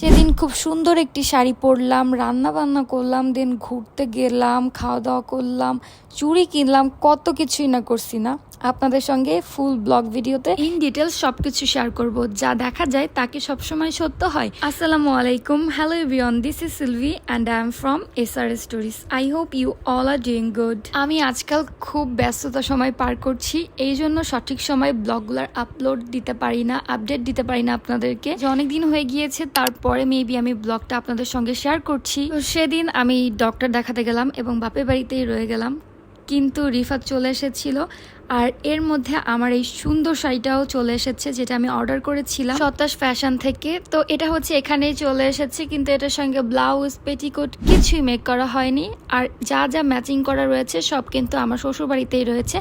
সেদিন খুব সুন্দর একটি শাড়ি পরলাম রান্না বান্না করলাম দেন ঘুরতে গেলাম, খাওয়া দাওয়া করলাম, চুড়ি কিনলাম, কত কিছুই না করছি না। আপনাদের সঙ্গে ফুল ব্লগ ভিডিওতে ইন ডিটেলস সবকিছু শেয়ার করব। যা দেখা যায় তাকে সবসময় সত্য হয়। আসসালামু আলাইকুম। Hello everyone this is Silvi and I am from S R stories I hope you all are doing good আমি আজকাল খুব ব্যস্ততা সময় পার করছি, এই জন্য সঠিক সময় ব্লগগুলোর আপলোড দিতে পারি না আপডেট দিতে পারি না আপনাদেরকে। যে অনেক দিন হয়ে গিয়েছে, তারপরে মেবি আমি ব্লগটা আপনাদের সঙ্গে শেয়ার করছি। তো সেদিন আমি ডক্টর দেখাতে গেলাম এবং বাপের বাড়িতেই রয়ে গেলাম। কিন্তু রিফাত চলে এসেছিল। আর এর মধ্যে আমার এই সুন্দর শাড়িটাও চলে এসেছে, যেটা আমি অর্ডার করেছিলাম। সত্তাস ফ্যাশন থেকে। তো এটা হচ্ছে এখানেই চলে এসেছে, কিন্তু এটার সঙ্গে ব্লাউজ পেটিকোট কিছুই মেক করা হয়নি। আর যা যা ম্যাচিং করা রয়েছে সব কিন্তু আমার শ্বশুর বাড়িতেই রয়েছে।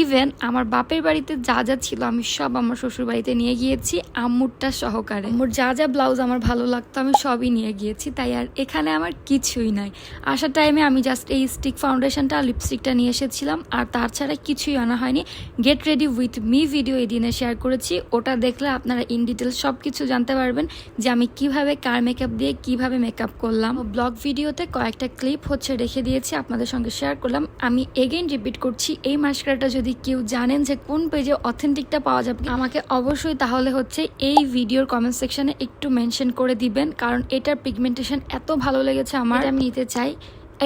ইভেন আমার বাপের বাড়িতে যা যা ছিল আমি সব আমার শ্বশুর বাড়িতে নিয়ে গিয়েছি, আম্মুরটা সহকারে। আম্মুর যা যা ব্লাউজ আমার ভালো লাগতো, আমি সবই নিয়ে গিয়েছি, তাই আর এখানে আমার কিছুই নাই। আসার টাইমে আমি জাস্ট এই স্টিক ফাউন্ডেশনটা লিপস্টিকটা নিয়ে এসেছিলাম, আর তার ছাড়া কিছুই আনা হয়নি। Get ready with me video এই দিনে শেয়ার করেছি, ওটা দেখলে আপনারা ইন ডিটেলস সব কিছু জানতে পারবেন যে আমি কীভাবে কার মেকআপ দিয়ে কীভাবে মেকআপ করলাম। ব্লগ ভিডিওতে কয়েকটা ক্লিপ হচ্ছে রেখে দিয়েছি, আপনাদের সঙ্গে শেয়ার করলাম। আমি এগেইন রিপিট করছি, এই মাস্কারাটা যদি কেউ জানেন যে কোন পেজে অথেন্টিকটা পাওয়া যাবে আমাকে অবশ্যই তাহলে হচ্ছে এই ভিডিওর কমেন্ট সেকশনে একটু মেনশন করে দিবেন, কারণ এটার পিগমেন্টেশন এত ভালো লেগেছে আমার। আমি নিতে চাই।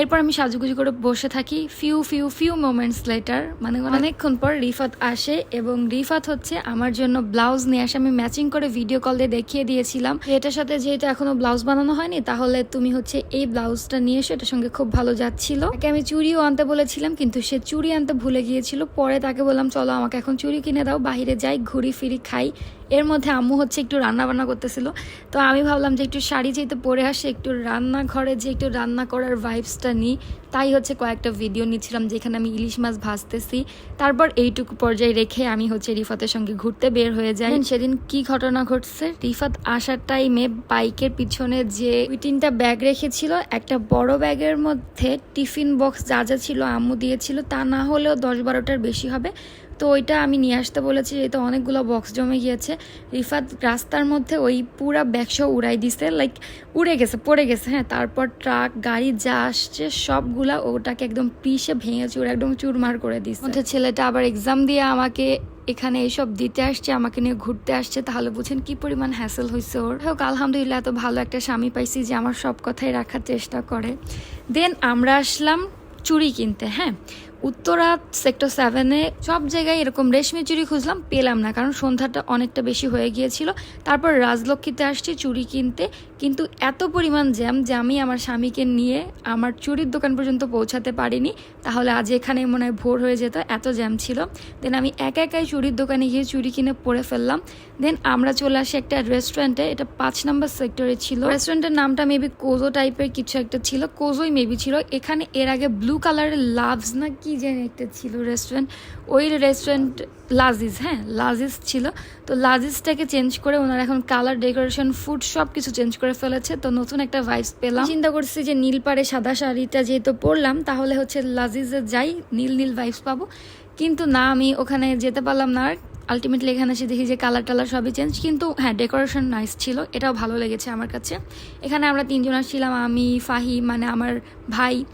এরপর আমি সাজুগুজু করে বসে থাকি। Few few few moments later মানে অনেকক্ষণ পর রিফাত আসে এবং রিফাত হচ্ছে আমার জন্য ব্লাউজ নিয়ে আসে। আমি ম্যাচিং করে ভিডিও কল দিয়ে দেখিয়ে দিয়েছিলাম এটার সাথে যেহেতু এখনও ব্লাউজ বানানো হয়নি তাহলে তুমি হচ্ছে এই ব্লাউজটা নিয়ে এসো এটার সঙ্গে খুব ভালো যাচ্ছিল। তাকে আমি চুড়িও আনতে বলেছিলাম কিন্তু সে চুড়ি আনতে ভুলে গিয়েছিল। পরে তাকে বললাম চলো আমাকে এখন চুড়ি কিনে দাও বাইরে যাই ঘুরি ফিরি খাই। এর মধ্যে আম্মু হচ্ছে একটু রান্না বান্না করতেছিল। তো আমি ভাবলাম যে একটু শাড়ি যেহেতু পরে আসে, একটু রান্নাঘরে যে একটু রান্না করার ভাইবসটা নিই। তাই হচ্ছে কয়েকটা ভিডিও নিচ্ছিলাম যেখানে আমি ইলিশ মাছ ভাজতেছি। তারপর এইটুকু পর্যায়ে রেখে আমি হচ্ছে রিফাতের সঙ্গে ঘুরতে বের হয়ে যাই। সেদিন কি ঘটনা ঘটছে? রিফাত আসার টাইমে বাইকের পিছনে যে দুই তিনটা ব্যাগ রেখেছিল, একটা বড় ব্যাগের মধ্যে টিফিন বক্স যা যা ছিল আম্মু দিয়েছিল, তা না হলেও দশ বারোটার বেশি হবে। তো ওইটা আমি নিয়ে আসতে বলেছি যেহেতু অনেকগুলো বক্স জমে গিয়েছে। রিফাত রাস্তার মধ্যে ওই পুরা ব্যাগসহ উড়াই দিছে লাইক উড়ে গেছে, পড়ে গেছে হ্যাঁ তারপর ট্রাক গাড়ি যা আসছে, সবগুলা ওটাকে একদম পিষে ভেঙে চুর, একদম চুরমার করে দিচ্ছে মধ্যে ছেলেটা আবার এক্সাম দিয়ে আমাকে এখানে এইসব দিতে আসছে, আমাকে নিয়ে ঘুরতে আসছে, তাহলে বুঝেন কি পরিমাণ হ্যাসেল হয়েছে ওর। হোক, আলহামদুলিল্লাহ এত ভালো একটা স্বামী পাইছি যে আমার সব কথাই রাখার চেষ্টা করে। দেন আমরা আসলাম চুড়ি কিনতে হ্যাঁ? উত্তরা সেক্টর সেভেনে সব জায়গায় এরকম রেশমি চুড়ি খুঁজলাম, পেলাম না, কারণ সন্ধ্যাটা অনেকটা বেশি হয়ে গিয়েছিল। তারপর রাজলক্ষ্মীতে আসছি চুড়ি কিনতে। কিন্তু এত পরিমাণ জ্যাম যে আমি আমার স্বামীকে নিয়ে আমার চুরির দোকান পর্যন্ত পৌঁছাতে পারিনি। তাহলে আজ এখানে মনে হয় ভোর হয়ে যেত, এত জ্যাম ছিল। দেন আমি একা একাই চুরির দোকানে গিয়ে চুরি কিনে পরে ফেললাম। দেন আমরা চলে আসি একটা রেস্টুরেন্টে এটা পাঁচ নম্বর সেক্টরে ছিল। রেস্টুরেন্টের নামটা মেবি কোজো টাইপের কিছু একটা ছিল কোজোই মেবি ছিল। এখানে এর আগে ব্লু কালারের লাভস না কি যেন একটা ছিল রেস্টুরেন্ট ওই রেস্টুরেন্ট লাজিজ হ্যাঁ লাজিজ ছিল। তো লাজিজটাকে চেঞ্জ করে ওনারা এখন কালার ডেকোরেশন ফুড সব কিছু চেঞ্জ করে ফেলেছে। তো নতুন একটা ভাইবস পেলাম। চিন্তা করছি যে নীল পাড়ে সাদা শাড়িটা যেহেতু পরলাম, তাহলে হচ্ছে লাজিজে যাই, নীল নীল ভাইবস পাবো। কিন্তু না, আমি ওখানে যেতে পারলাম না আর। আলটিমেটলি এখানে এসে দেখি যে কালার টালার সবই চেঞ্জ কিন্তু হ্যাঁ ডেকোরেশন নাইস ছিল, এটাও ভালো লেগেছে আমার কাছে। এখানে আমরা তিনজন ছিলাম আমি ফাহি মানে আমার ভাই।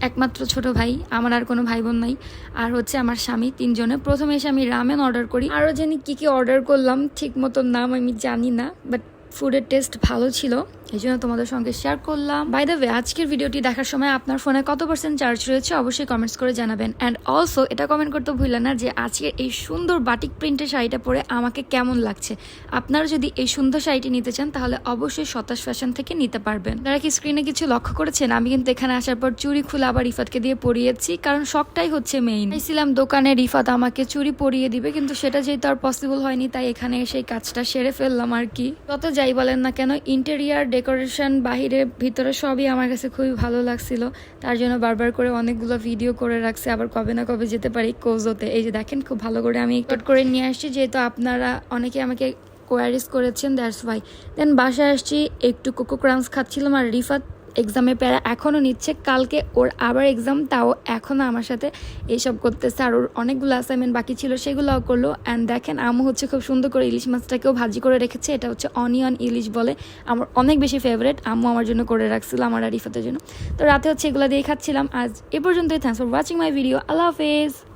একমাত্র ছোট ভাই, আমার আর কোনো ভাই বোন নাই। আর হচ্ছে আমার স্বামী তিনজনে। প্রথমে এসে আমি রামেন অর্ডার করি। আরও জানি কী কী অর্ডার করলাম, ঠিক মতো নাম আমি জানি না বাট ফুডের টেস্ট ভালো ছিল, এই জন্য তোমাদের সঙ্গে শেয়ার করলাম। বাই দ্য ওয়ে আজকের ভিডিওটি দেখার সময় আপনার ফোনে কত পার্সেন্ট চার্জ রয়েছে অবশ্যই কমেন্টস করে জানাবেন। অ্যান্ড অলসো এটা কমেন্ট করতে ভুললেন না যে আজকের এই সুন্দর বাটিক প্রিন্টের শাড়িটা পরে আমাকে কেমন লাগছে। আপনারা যদি এই সুন্দর শাড়িটি নিতে চান, তাহলে অবশ্যই সতাশ ফ্যাশন থেকে নিতে পারবেন। তারা কি স্ক্রিনে কিছু লক্ষ্য করেছেন, আমি কিন্তু এখানে আসার পর চুরি খুলে আবার রিফাতকে দিয়ে পরিয়েছি, কারণ শখটাই হচ্ছে মেইন ছিলাম দোকানে রিফাত আমাকে চুরি পরিয়ে দিবে, কিন্তু সেটা যেহেতু আর পসিবল হয়নি, তাই এখানে এসে কাজটা সেরে ফেললাম আর কি। যত যাই বলেন না কেন ইন্টেরিয়ার ডেকোরেশন বাহিরে, ভিতরে সবই আমার কাছে খুবই ভালো লাগছিল। তার জন্য বারবার করে অনেকগুলো ভিডিও করে রাখছে, আবার কবে না কবে যেতে পারি কোজোতে। এই যে দেখেন, খুব ভালো করে আমি একটু করে নিয়ে আসছি, যেহেতু আপনারা অনেকে আমাকে কোয়ারিস করেছেন দ্যাটস ওয়াই দেন বাসায় আসছি, একটু কোকো ক্রাঞ্চ খাচ্ছিলাম আর রিফাত এক্সামের প্যারা এখনও নিচ্ছে। কালকে ওর আবার এক্সাম তাও এখনও আমার সাথে এইসব করতেছে। আর ওর অনেকগুলো অ্যাসাইনমেন্ট বাকি ছিল, সেগুলোও করল। অ্যান্ড দেখেন আমু হচ্ছে খুব সুন্দর করে ইলিশ মাছটাকেও ভাজি করে রেখেছে। এটা হচ্ছে অনিয়ন ইলিশ বলে আমার অনেক বেশি ফেভারেট আম্মু আমার জন্য করে রাখছিল, আমার আর জন্য। তো রাতে হচ্ছে এগুলো দিয়ে খাচ্ছিলাম। আজ এ পর্যন্তই। Thanks for watching my video আল্লাহ হাফেজ।